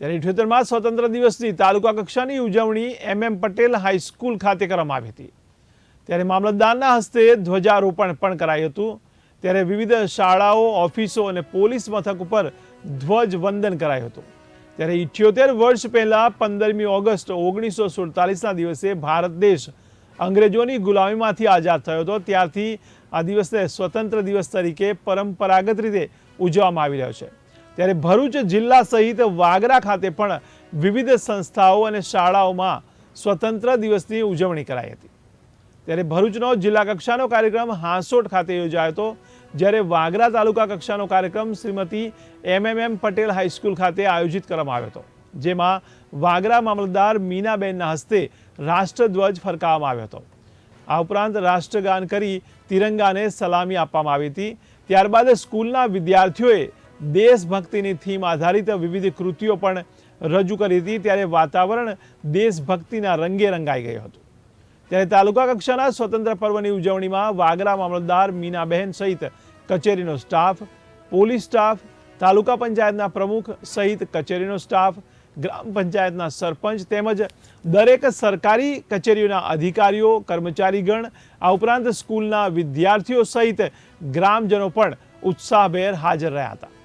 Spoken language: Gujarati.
ત્યારે ઇઠ્યોતેરમાં સ્વતંત્ર દિવસની તાલુકા કક્ષાની ઉજવણી એમ એમ પટેલ હાઈસ્કૂલ ખાતે કરવામાં આવી હતી. ત્યારે મામલતદારના હસ્તે ધ્વજારોપણ પણ કરાયું હતું. ત્યારે વિવિધ શાળાઓ, ઓફિસો અને પોલીસ મથક ઉપર ધ્વજ વંદન કરાયું હતું. ત્યારે ઇઠ્યોતેર વર્ષ પહેલાં પંદરમી ઓગસ્ટ ઓગણીસો સુડતાલીસના દિવસે ભારત દેશ અંગ્રેજોની ગુલામીમાંથી આઝાદ થયો હતો. ત્યારથી આ દિવસને સ્વતંત્ર દિવસ તરીકે પરંપરાગત રીતે ઉજવવામાં આવી રહ્યો છે. ત્યારે ભરૂચ જિલ્લા સહિત વાગરા ખાતે પણ વિવિધ સંસ્થાઓ અને શાળાઓમાં સ્વતંત્ર દિવસની ઉજવણી કરાઈ હતી. ત્યારે ભરૂચનો જિલ્લા કક્ષાનો કાર્યક્રમ હાંસોટ ખાતે યોજાયો હતો, જ્યારે વાગરા તાલુકા કક્ષાનો કાર્યક્રમ Shrimati M M M Patel high school ખાતે આયોજિત કરવામાં આવ્યો હતો, જેમાં વાગરા મામલતદાર મીનાબેનના હસ્તે રાષ્ટ્રધ્વજ ફરકાવવામાં આવ્યો હતો. આ ઉપરાંત રાષ્ટ્રગાન કરી તિરંગાને સલામી આપવામાં આવી હતી. ત્યારબાદ સ્કૂલના વિદ્યાર્થીઓએ દેશભક્તિની થીમ આધારિત વિવિધ કૃતિઓ પણ રજૂ કરી હતી. ત્યારે વાતાવરણ દેશભક્તિના રંગે રંગાઈ ગયું હતું. ત્યારે તાલુકા કક્ષાના સ્વતંત્ર પર્વની ઉજવણીમાં વાગરા મામલતદાર મીનાબહેન સહિત કચેરીનો સ્ટાફ, પોલીસ સ્ટાફ, તાલુકા પંચાયતના પ્રમુખ સહિત કચેરીનો સ્ટાફ, ગ્રામ પંચાયતના સરપંચ તેમજ દરેક સરકારી કચેરીઓના અધિકારીઓ, કર્મચારીગણ, આ ઉપરાંત સ્કૂલના વિદ્યાર્થીઓ સહિત ગ્રામજનો પણ ઉત્સાહભેર હાજર રહ્યા હતા.